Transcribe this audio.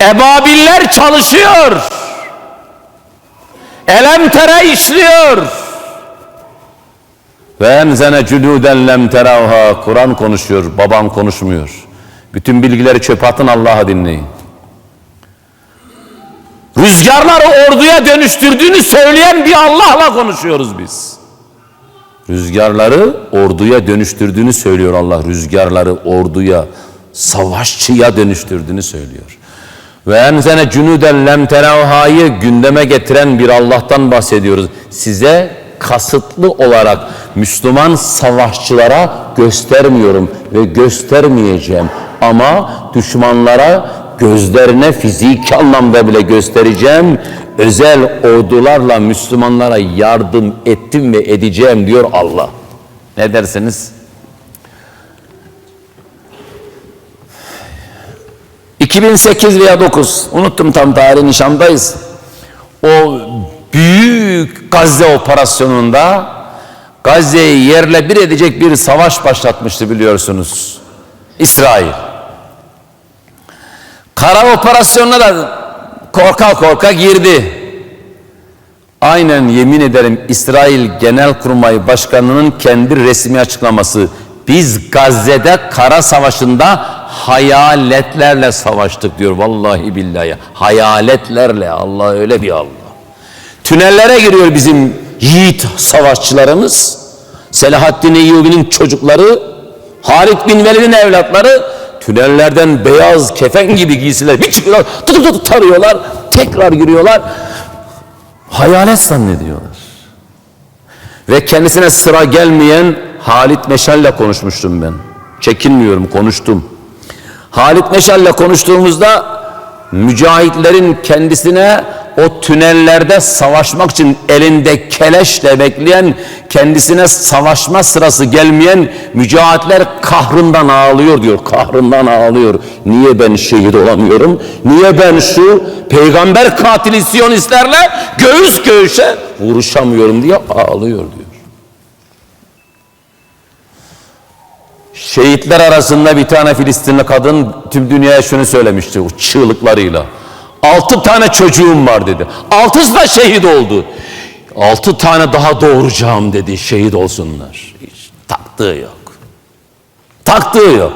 Ebabiller çalışıyor. Elemtere işliyor. Ve enzene cülüden lem. Kur'an konuşuyor, babam konuşmuyor. Bütün bilgileri çöpe atın Allah'a dinleyin. Rüzgarları orduya dönüştürdüğünü söyleyen bir Allah'la konuşuyoruz biz. Rüzgarları orduya dönüştürdüğünü söylüyor Allah. Rüzgarları orduya, savaşçıya dönüştürdüğünü söylüyor. Ve enzene cünüden lem teravhayı gündeme getiren bir Allah'tan bahsediyoruz. Size kasıtlı olarak Müslüman savaşçılara göstermiyorum ve göstermeyeceğim. Ama düşmanlara gözlerine fiziki anlamda bile göstereceğim. Özel ordularla Müslümanlara yardım ettim ve edeceğim diyor Allah. Ne dersiniz? 2008 veya 9 unuttum tam tarihi nişandayız. O büyük Gazze operasyonunda Gazze'yi yerle bir edecek bir savaş başlatmıştı biliyorsunuz. İsrail. Kara operasyonuna da korka korka girdi. Aynen yemin ederim İsrail Genelkurmay Başkanı'nın kendi resmi açıklaması. Biz Gazze'de kara savaşında hayaletlerle savaştık diyor vallahi billahi. Hayaletlerle Allah öyle bir Allah. Tünellere giriyor bizim yiğit savaşçılarımız. Selahaddin Eyyubi'nin çocukları, Halit bin Velid'in evlatları tünellerden beyaz kefen gibi giysiler bir çıkıyorlar, tutup tutup tarıyorlar, tekrar giriyorlar. Hayalet zannediyorlar. Ve kendisine sıra gelmeyen Halit Meşal'le konuşmuştum ben. Çekinmiyorum, konuştum. Halit Meşal'le konuştuğumuzda mücahitlerin kendisine o tünellerde savaşmak için elinde keleşle bekleyen, kendisine savaşma sırası gelmeyen mücahitler kahrından ağlıyor diyor. Kahrından ağlıyor. Niye ben şehit olamıyorum? Niye ben şu peygamber katili siyonistlerle göğüs göğüse vuruşamıyorum diye ağlıyor diyor. Şehitler arasında bir tane Filistinli kadın tüm dünyaya şunu söylemişti çığlıklarıyla. Altı tane çocuğum var dedi. Altısı da şehit oldu. Altı tane daha doğuracağım dedi şehit olsunlar. Hiç taktığı yok. Taktığı yok.